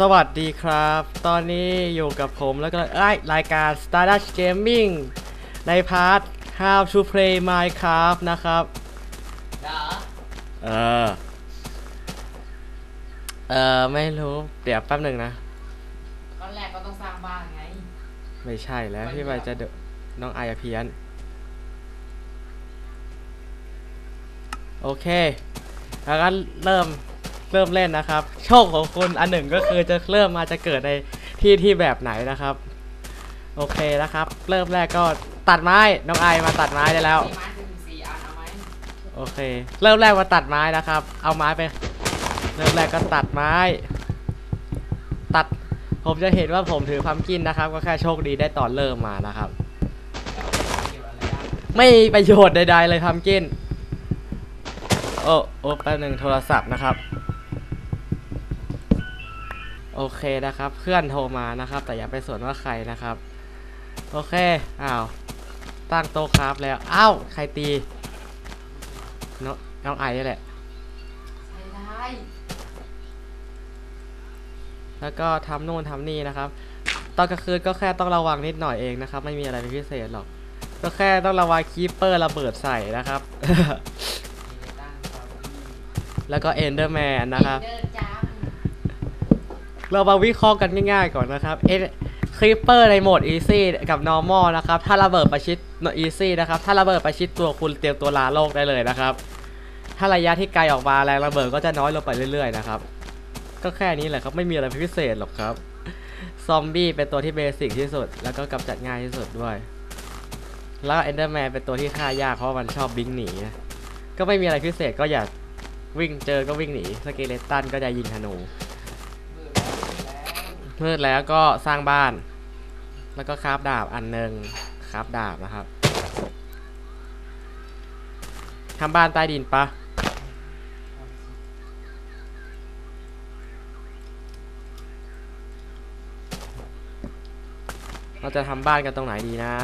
สวัสดีครับ ตอนนี้อยู่กับผมแล้วก็เอ้ยรายการ Stardust Gaming ในพาร์ท How to Play Minecraft นะครับเหรอเออ เออไม่รู้ เดี๋ยวแป๊บหนึ่งนะ ตอนแรกก็ต้องสร้างบ้านไง ไม่ใช่แล้วพี่ใบจะเดน้องไออะเพียน โอเคแล้วก็เริ่ม เริ่มเล่นนะครับ โชคของคุณอันหนึ่งก็คือจะเริ่มมาจะเกิดในที่ที่แบบไหนนะครับ โอเคนะครับ เริ่มแรกก็ตัดไม้น้องไอมาตัดไม้ได้แล้ว ไม้ถึงสี่อันเอาไหมโอเค เริ่มแรกมาตัดไม้นะครับ เอาไม้ไป เริ่มแรกก็ตัดไม้ ตัด ผมจะเห็นว่าผมถือพัมกินนะครับ ก็แค่โชคดีได้ตอนเริ่มมานะครับ เกี่ยวอะไรได้ไม่มีประโยชน์ใดๆเลยพัมกิน โอ้โอ้แป๊บหนึ่งโทรศัพท์นะครับ โอเคนะครับ เพื่อนโทรมานะครับ แต่อย่าไปสนว่าใครนะครับ โอเค อ้าว ตั้งโต๊ะครับแล้ว อ้าว ใครตีน้องน้องไอนี่แหละใช้ได้แล้วก็ทำนู่นทำนี่นะครับ ตอนกลางคืนก็แค่ต้องระวังนิดหน่อยเองนะครับ ไม่มีอะไรเป็นพิเศษหรอก ก็แค่ต้องระวังคีปเปอร์ระเบิดใส่นะครับมีในตั้งตอนที่แล้วก็เอนเดอร์แมนนะครับ เรามาวิเคราะห์กันง่ายๆก่อนนะครับเอคลิปเปอร์ในโหมด Easy กับ Normal นะครับ ถ้าระเบิดประชิด Easy นะครับ ถ้าระเบิดประชิดตัวคุณเตรียมตัวลาโลกได้เลยนะครับ ถ้าระยะที่ไกลออกมาแรงระเบิดก็จะน้อยลงไปเรื่อยๆนะครับ ก็แค่นี้แหละครับ ไม่มีอะไรพิเศษหรอกครับ ซอมบี้เป็นตัวที่เบสิกที่สุด แล้วก็กำจัดง่ายที่สุดด้วย แล้วเอนเดอร์แมนเป็นตัวที่ฆ่ายากเพราะมันชอบบิงหนี ก็ไม่มีอะไรพิเศษก็อย่าวิ่งเจอก็วิ่งหนี สเกเลตันก็จะยิงธนู มืดแล้วมืดแล้วมืดแล้วก็สร้างบ้าน แล้วก็คราฟดาบอันหนึ่งคราฟดาบนะครับทำบ้านใต้ดินปะเราจะทำบ้านกันตรงไหนดีนะ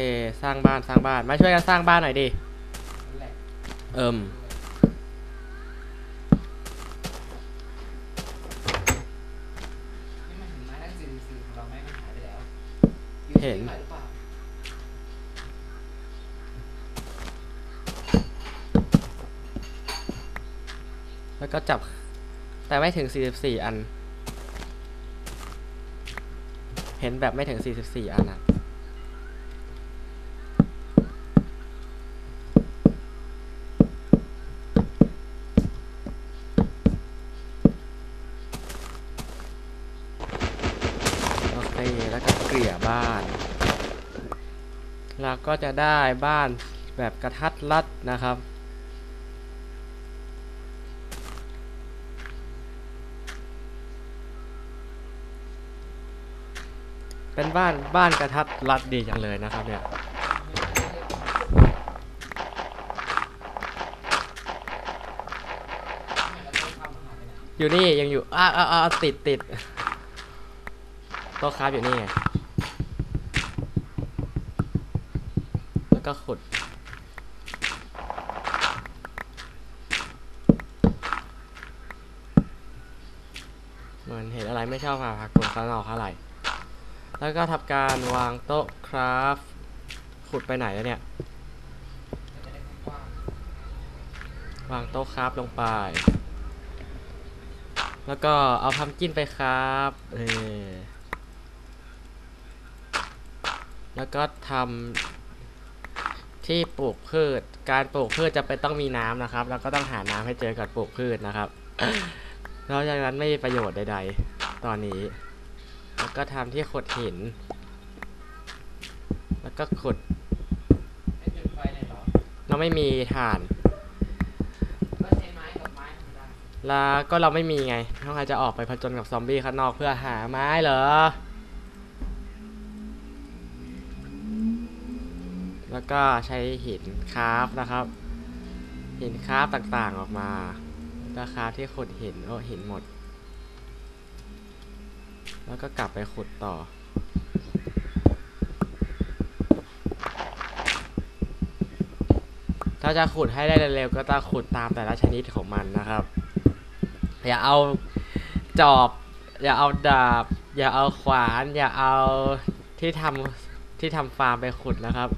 เคสร้างบ้านสร้างบ้านมาช่วยกันสร้างบ้านหน่อยดินั่นแหละเอิมนี่มันเห็นไม้ตั้งสี่สี่ของเราไหมมันหายไปแล้วอยู่เห็นที่ไหรือเปล่าแล้วก็จับ แต่ไม่ถึง 44 อัน เห็นแบบไม่ถึง 44 อันอะโอเค แล้วก็เกลี่ยบ้าน แล้วก็จะได้บ้านแบบกระทัดรัดนะครับ เป็นบ้านบ้านกระทัดรัดดีจังเลยนะครับเนี่ยอยู่นี่ยังอยู่อ้าอ้าอ้าติดติดโต๊ะคราฟอยู่นี่ไงแล้ว ก็ขุด เหมือนเห็นอะไรไม่ชอบมาพักตัวข้างนอกเท่าไหร่ แล้วก็ทำการวางโต๊ะคราฟขุดไปไหนแล้วเนี่ย วางโต๊ะคราฟลงไป แล้วก็เอาพัมกินไปครับเออแล้วก็ทำ ที่ปลูกพืช การปลูกพืชจะเป็นต้องมีน้ำนะครับ แล้วก็ต้องหาน้ำให้เจอก่อนปลูกพืชนะครับนอกจากนั้นไม่มีประโยชน์ใด ๆ ตอนนี้ แล้วก็ทำที่ขุดหิน แล้วก็ขุดเราไม่มีถ่านแล้วก็เราไม่มีไงต้องอาจจะออกไปผจญกับซอมบี้ข้างนอกเพื่อหาไม้เหรอ ก็ใช้หินคราฟนะครับ หินคราฟต่างๆออกมาแล้วคาฟที่ขุดหินโอ้หินหมด แล้วก็กลับไปขุดต่อ ถ้าจะขุดให้ได้เร็วๆก็ต้องขุดตามแต่ละชนิดของมันนะครับ อย่าเอาจอบ อย่าเอาดาบ อย่าเอาขวาน อย่าเอาที่ทำที่ทำฟาร์มไปขุดนะครับ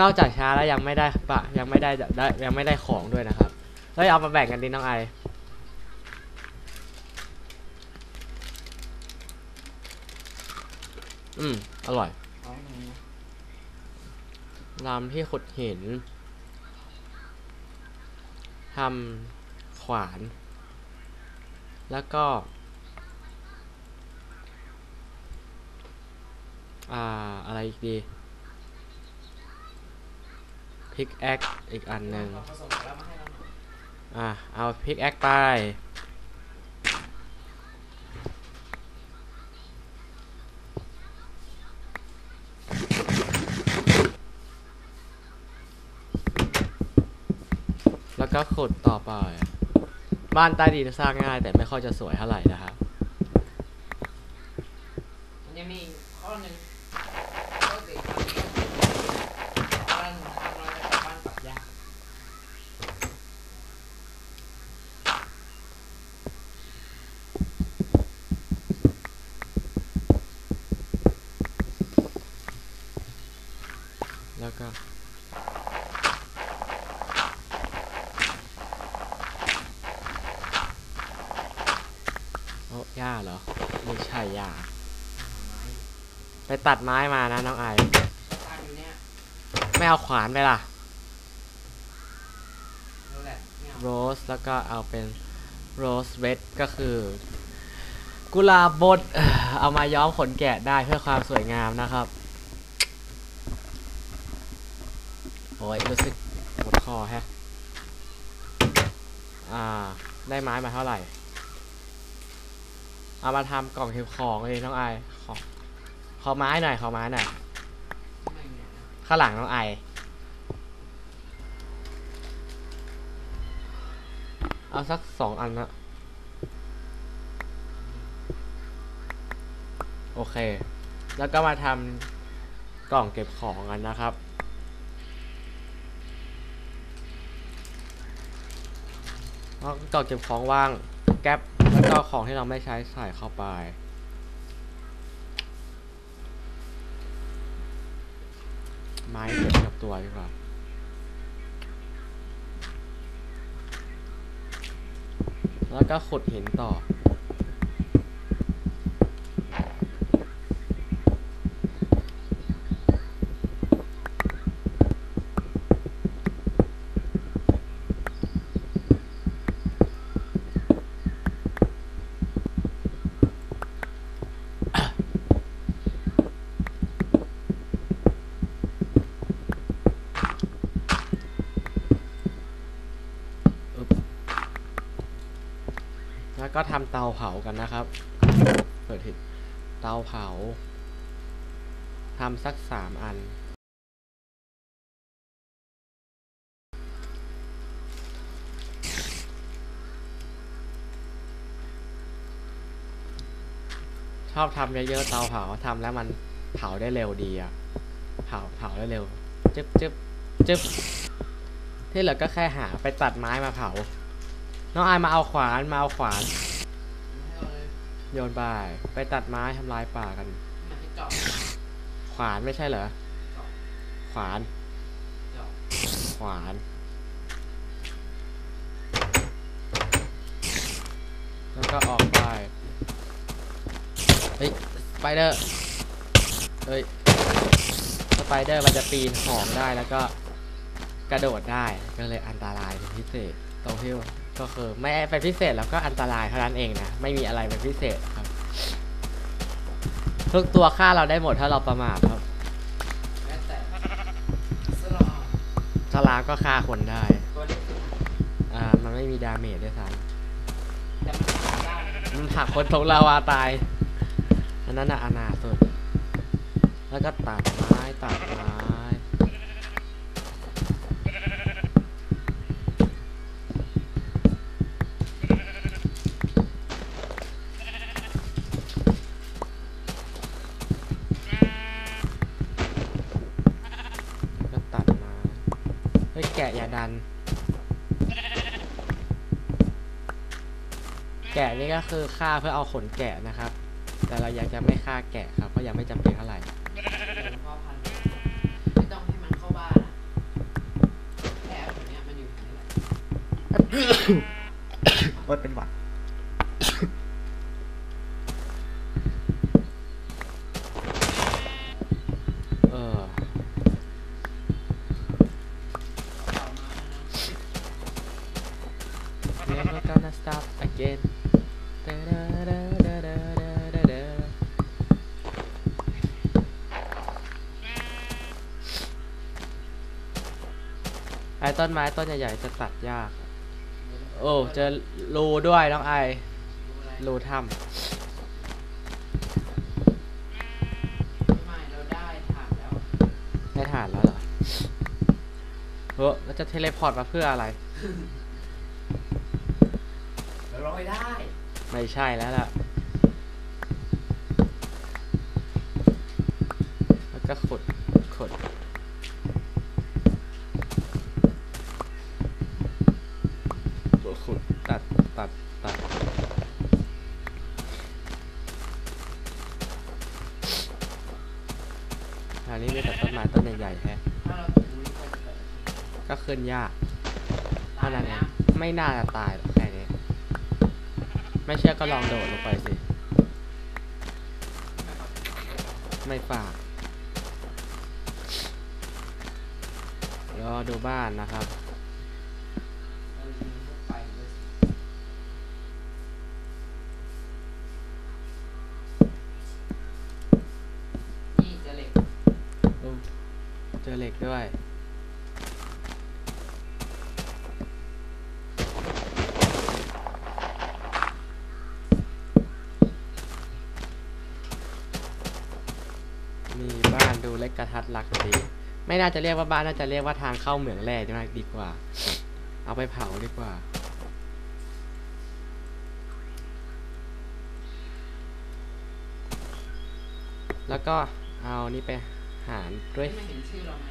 นอกจากช้าแล้วยังไม่ได้ปะยังไม่ได้ได้ยังไม่ได้ของด้วยนะครับเฮ้ยเอามาแบ่งกันดิน้องไออืมอร่อยเอาหนูลำที่ขุดหินทำขวาน แล้วก็ อ่า อะไรอีกดี พิกแอคอีกอันหนึ่งอะเอาพิกแอคไปแล้วก็ขุดต่อไป บ้านใต้ดินสร้างง่าย แต่ไม่ค่อยจะสวยเท่าไหร่นะครับ มันยังมีข้อหนึ่งก็คือบ้านทำเราจะกลับบ้านปักยาง แล้วก็ โอ้ย่าเหรอ ไม่ใช่ย่าไม้ไปตัดไม้มานะน้องไอตามอยู่เนี่ยไม่เอาขวานไปล่ะ นั่นแหละไม่เอาโรสแล้วก็เอาเป็นโรสเวดก็คือ กุหลาบบดเอ่อเอามาย้อมขนแกะได้เพื่อความสวยงามนะครับ โอ้ยรู้สึกปวดคอแฮะ อ่า ได้ไม้มาเท่าไหร่ เอามาทำกล่องเก็บของเลยน้องไอขอขอไม้หน่อยขอไม้หน่อยข้างหลังน้องไอเอาสักสองอันนะโอเค แล้วก็มาทำกล่องเก็บของกันนะครับ กล่องเก็บของว่างแก๊ป แล้วก็ของที่เราไม่ใช้ใส่เข้าไป ไม้เก็บกับตัวดีกว่าแล้วก็ขุดหินต่อ แล้วก็ทำเตาเผากันนะครับ เปิดผิดเตาเผาทำสักสามอัน ชอบทำเยอะๆเตาเผาทำแล้วมันเผาได้เร็วดีอะเผาเผาได้เร็วจึ๊บจึ๊บจึ๊บที่เหลือก็แค่หาไปตัดไม้มาเผา น้องอายมาเอาขวานมาเอาขวาน โยนไปไปตัดไม้ทำลายป่ากัน ขวานไม่ใช่เหรอ ขวาน ขวาน แล้วก็ออกไป เฮ้ยสไปเดอร์ เฮ้ยสไปเดอร์มันจะปีนหองได้แล้วก็กระโดดได้ก็เลยอันตรายเป็นพิเศษตรงที่ว่า ก็คือไม่เป็นพิเศษแล้วก็อันตรายเท่านั้นเองนะไม่มีอะไรเป็นพิเศษครับ ทุกตัวฆ่าเราได้หมดถ้าเราประมาทครับแม้แต่สลอสลามก็ฆ่าคนได้ตัวเล็กสุดอ่ามันไม่มีดาเมจด้วยซ้แต่มันทำได้นะำมันผลักคนตกลาวาตายอันนั้นน่ะอนาถสุด แล้วก็ตัดไม้ตัดไม้ แกะอย่าดัน แกะนี่ก็คือฆ่าเพื่อเอาขนแกะนะครับ แต่เราอยากจะไม่ฆ่าแกะครับเพราะยังไม่จำเป็นเท่าไหร่ว่าเป็นหวัด เย็นไอ้ต้นไม้ต้นใหญ่ๆจะตัดยาก โอ้เจอรูด้วยน้องไอรูทำได้ฐานแล้วเหรอเออแล้วจะเทเลพอร์ตมาเพื่ออะไร เราลอยได้ ไม่ใช่แล้วล่ะ แล้วก็ขุดขุดขุดตัด ตัด ตัด อันนี้มีแต่ต้นไม้ต้นใหญ่ๆแฮะถ้าเราถึงนี้ก็จะเกิดก็ขึ้นยากตาเท่ายนั้นเอนะงไม่น่าจะตายหรอกแค่นี้ ไม่เชื่อก็ลองโดดลงไปสิ ไม่ฝากรอดูบ้านนะครับเรายิงพวกไปด้วยนี่เจะเหล็กอู้เจอเหล็กด้วย บ้านดูเล็กกระทัดรักดี ไม่น่าจะเรียกว่าบ้านน่าจะเรียกว่าทางเข้าเหมืองแร่มากดีกว่า เอาไปเผาดีกว่า แล้วก็เอานี่ไปหารด้วยไม่เห็นชื่อเราไหม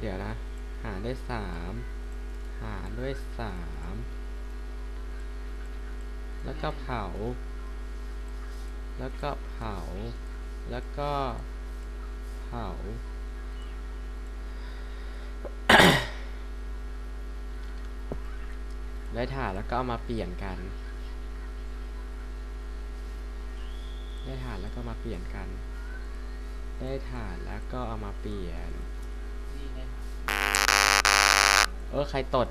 เดี๋ยวนะ หารด้วยสามหารด้วยสามแล้วก็เผา แล้วก็เผา แล้วก็ เผาได้ถ่านแล้วก็เอามาเปลี่ยนกัน ได้ถ่านแล้วก็มาเปลี่ยนกัน ได้ถ่านแล้วก็เอามาเปลี่ยน เออใครตด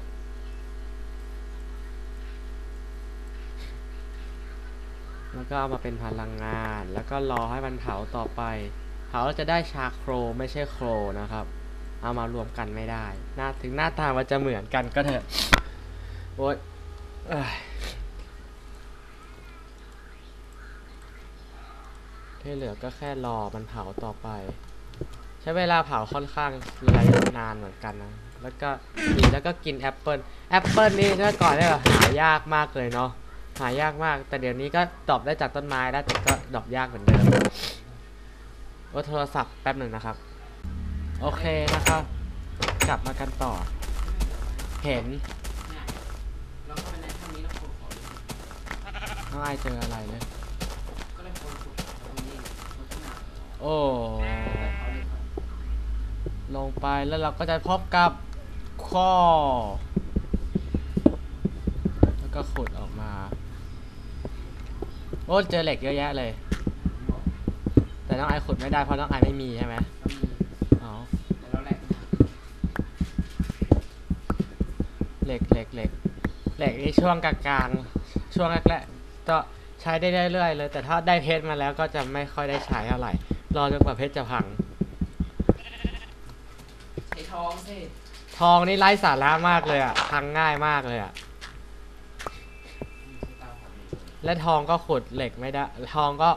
แล้วก็เอามาเป็นพลังงาน แล้วก็รอให้มันเผาต่อไป เผาแล้วจะได้ชาโครไม่ใช่โครนะครับ เอามารวมกันไม่ได้หน้าถึงหน้าตามันจะเหมือนกันก็เถอะโอ๊ยเอ้ยที่เหลือก็แค่รอมันเผาต่อไป ใช้เวลาเผาค่อนข้างระยะนานเหมือนกันนะ แล้วก็กินแล้วก็กินแอปเปิลแอปเปิลนี่เมื่อก่อนเนี่ยหายากมากเลยเนาะหายากมาก แต่เดี๋ยวนี้ก็ดรอปได้จากต้นไม้แล้วแต่ก็ดรอปยากเหมือนเดิม โอ้โทรศัพท์แป๊บหนึ่งนะครับ โอเคนะครับ กลับมากันต่อ เห็นเราเข้าไปในถ้ำนี้แล้วขุดของน้องไอายเจออะไรเลยก็เลยคนขุดตรงนี้มันขนาโอ้เขาเลยครับลงไปแล้วเราก็จะพบกับข้อ แล้วก็ขุดออกมา โอ้เจอเหล็กเยอะแยะเลย น้องไอขุดไม่ได้เพราะน้องไอไม่มีใช่ไหมก็มีอ๋อแต่เราแหลกเหล็กเหล็กเหล็กเหล็กนี่ช่วงกลางๆช่วงแรกๆก็ใช้ได้เรื่อยๆเลย แต่ถ้าได้เพชรมาแล้วก็จะไม่ค่อยได้ใช้เท่าไหร่รอจนกว่าเพชรจะพังไอ้ทองสิทองนี่ไร้สาระมากเลยอะพังง่ายมากเลยอะมีใช้เตาเผาเลยและทองก็ขุดเหล็กไม่ได้ ทองก็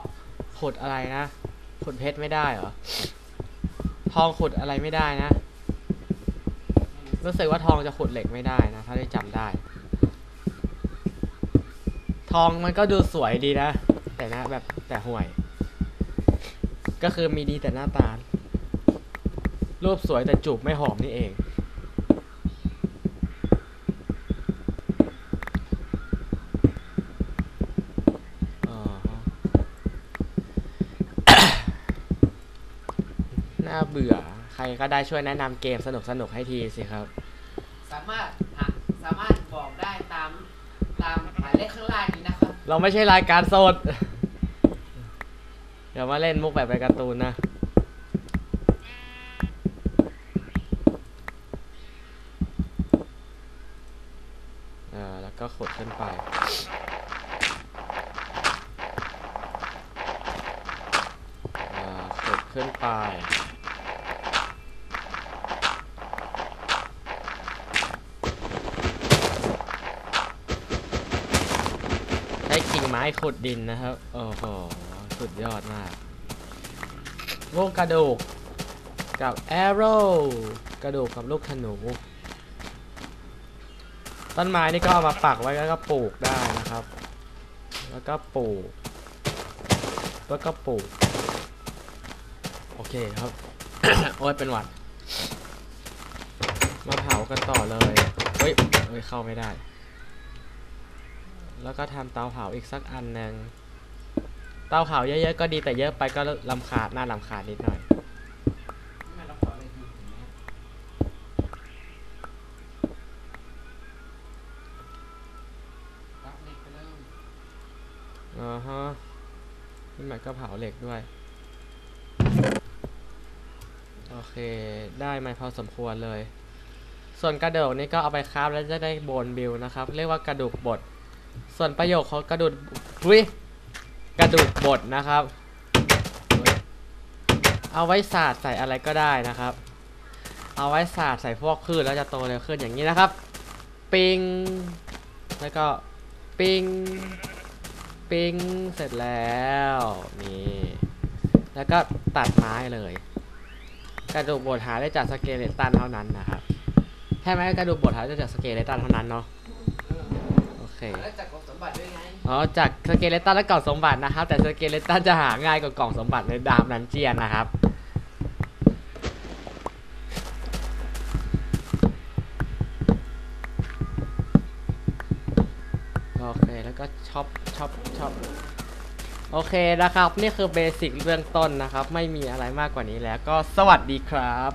ขุดอะไรนะ ขุดเพชรไม่ได้เหรอ ทองขุดอะไรไม่ได้นะ รู้สึกว่าทองจะขุดเหล็กไม่ได้นะถ้าได้จำได้ ทองมันก็ดูสวยดีนะ แต่นะแบบแต่ห่วย ก็คือมีดีแต่หน้าตา รูปสวยแต่จูบไม่หอมนี่เอง น่าเบื่อ ใคร ก็ได้ช่วยแนะนำเกมสนุกๆให้ทีสิครับ สามารถหาสามารถบอกได้ตามตามหมายเลขข้างล่างนี้นะครับ เราไม่ใช่รายการสด เดี๋ยวมาเล่นมุกแบบในการ์ตูนนะ อ่า แล้วก็ขุดขึ้นไปอ่าขุดขึ้นไป ไม้ขุดดินนะครับ โอ้โห สุดยอดมากโวกกระดูก กับแอโร่กระดูกกับลูกธนู ต้นไม้นี่ก็เอามาปักไว้แล้วก็ปลูกได้นะครับ แล้วก็ปลูก แล้วก็ปลูก โอเคครับ โอ้ยเป็นหวัด มาเผากันต่อเลย เฮ้ย เฮ้ยเข้าไม่ได้ แล้วก็ทำเตาเผาอีกสักอันหนึ่งเตาเผาเยอะๆก็ดีแต่เยอะไปก็ลำคาญน่าลำคาญนิดหน่อยทำไมเราขออะไรอยู่อย่างเงี้ยรับเล็กไปเริ่มอ่าฮะนี่มันก็เผาเหล็กด้วย โอเค ได้มาพอสมควรเลย ส่วนกระดูกนี่ก็เอาไปคราฟแล้วจะได้โบนบิลนะครับ เรียกว่ากระดูกบด ส่วนประโยคของกระดูกอุ้ยกระดูกบดนะครับ เอาไว้สาดใส่อะไรก็ได้นะครับ เอาไว้สาดใส่พวกพืชแล้วจะโตเร็วขึ้นอย่างนี้นะครับ ปิง แล้วก็ปิง ปิง เสร็จแล้วนี่แล้วก็ตัดไม้เลยกระดูกบดหาได้จากสเกเลตันเท่านั้นนะครับใช่ไหมกระดูกบดหาได้จากสเกเลตันเท่านั้นเนาะ เคแล้วจากกองสมบัติด้วยไงอ๋อจากสเกเลตันและกล่องสมบัตินะครับ แต่สเกเลตันจะหาง่ายกว่ากล่องสมบัติในดามนันเจียนนะครับโอเคแล้วก็ช็อปช็อปช็อปโอเคนะครับ นี่คือเบสิกเบื้องต้นนะครับ ไม่มีอะไรมากกว่านี้แล้วก็สวัสดีครับ